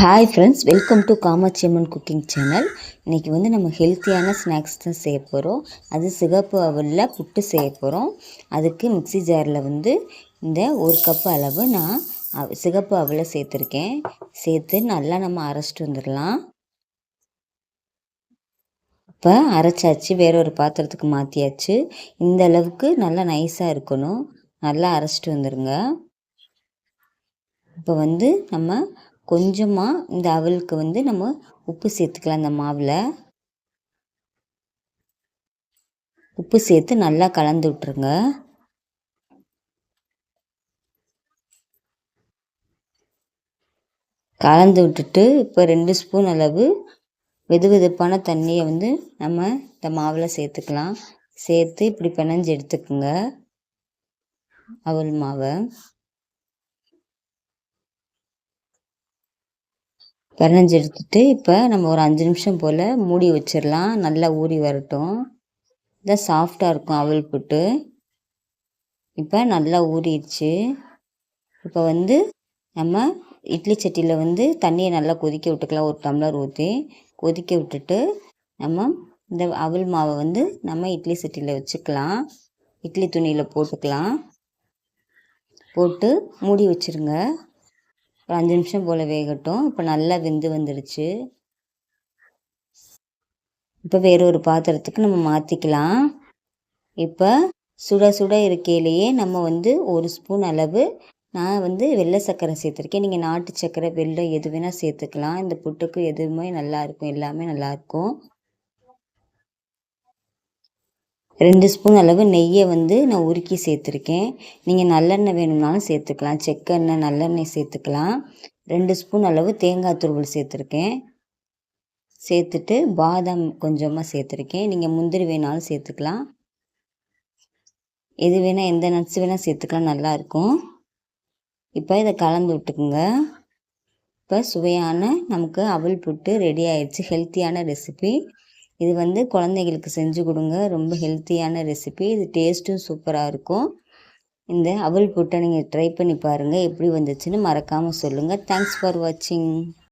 Hi friends welcome to Kamatchi Amman cooking channel இன்றைக்கி வந்து நம்ம ஹெல்த்தியான ஸ்நாக்ஸ் தான் செய்ய போகிறோம் அது சிகப்பு அவலில் புட்டு செய்ய போகிறோம் அதுக்கு மிக்ஸி ஜாரில் வந்து இந்த ஒரு கப் அளவு நான் அவ- சிகப்பு அவலை சேர்த்துருக்கேன். சேர்த்து நல்லா நம்ம அரைச்சிட்டு வந்துடலாம். இப்போ அரைச்சாச்சு வேற ஒரு பாத்திரத்துக்கு மாற்றியாச்சு இந்த அளவுக்கு நல்லா நைஸாக இருக்கணும். நல்லா அரைச்சிட்டு வந்துடுங்க இப்போ வந்து நம்ம கொஞ்சமாக இந்த அவலுக்கு வந்து நம்ம உப்பு சேர்த்துக்கலாம் இந்த மாவில். உப்பு சேர்த்து நல்லா கலந்து விட்டுருங்க. கலந்து விட்டுட்டு இப்போ ரெண்டு ஸ்பூன் அளவு வெது வெதுப்பான தண்ணியை வந்து நம்ம இந்த மாவில் சேர்த்துக்கலாம். சேர்த்து இப்படி பிணைஞ்சு எடுத்துக்கோங்க. அவல் மாவை. பிணைஞ்சு எடுத்துட்டு இப்போ நம்ம ஒரு அஞ்சு நிமிஷம் போல் மூடி வச்சிடலாம் நல்லா ஊறி வரட்டும். இதான் சாஃப்டாக இருக்கும் அவல் புட்டு. இப்போ நல்லா ஊறிடுச்சு. இப்போ வந்து நம்ம இட்லி சட்டியில் வந்து தண்ணியை நல்லா கொதிக்க விட்டுக்கலாம். ஒரு டம்ளர் ஊற்றி கொதிக்க விட்டுட்டு நம்ம இந்த அவல் மாவை வந்து நம்ம இட்லி சட்டியில் வச்சுக்கலாம். இட்லி துணியில் போட்டுக்கலாம். போட்டு மூடி வச்சிருங்க. ஒரு அஞ்சு நிமிஷம் போல் வேகட்டும். இப்போ நல்லா வெந்து வந்துடுச்சு இப்போ வேற ஒரு பாத்திரத்துக்கு நம்ம மாற்றிக்கலாம் இப்போ சுட சுட இருக்கையிலேயே நம்ம வந்து ஒரு ஸ்பூன் அளவு நான் வந்து வெள்ளை சர்க்கரை சேர்த்துருக்கேன். நீங்கள் நாட்டு சர்க்கரை வெள்ளம் எது வேணால் சேர்த்துக்கலாம். இந்த புட்டுக்கு எதுவுமே நல்லாயிருக்கும் எல்லாமே நல்லாயிருக்கும் இருக்கும் ரெண்டு ஸ்பூன் அளவு நெய்யை வந்து நான் உருக்கி சேர்த்துருக்கேன். நீங்கள் நல்லெண்ணெய் வேணும்னாலும் சேர்த்துக்கலாம். செக்கெண்ணெய் நல்லெண்ணெய் சேர்த்துக்கலாம். ரெண்டு ஸ்பூன் அளவு தேங்காய் துருவல் சேர்த்துருக்கேன். சேர்த்துட்டு பாதாம் கொஞ்சமாக சேர்த்துருக்கேன். நீங்கள் முந்திரி வேணாலும் சேர்த்துக்கலாம். எது வேணால் எந்த நட்ஸ் வேணால் சேர்த்துக்கலாம். நல்லாயிருக்கும் இப்போ இதை கலந்து விட்டுக்குங்க. இப்போ சுவையான நமக்கு அவல் புட்டு ரெடி ஆயிடுச்சு. ஹெல்த்தியான ரெசிபி இது வந்து குழந்தைகளுக்கு செஞ்சு கொடுங்க. ரொம்ப ஹெல்த்தியான ரெசிபி இது டேஸ்ட்டும் சூப்பராக இருக்கும். இந்த அவல் புட்டை நீங்கள் ட்ரை பண்ணி பாருங்கள் எப்படி வந்துச்சுன்னு மறக்காமல் சொல்லுங்கள் தேங்க்ஸ் ஃபார் வாட்சிங்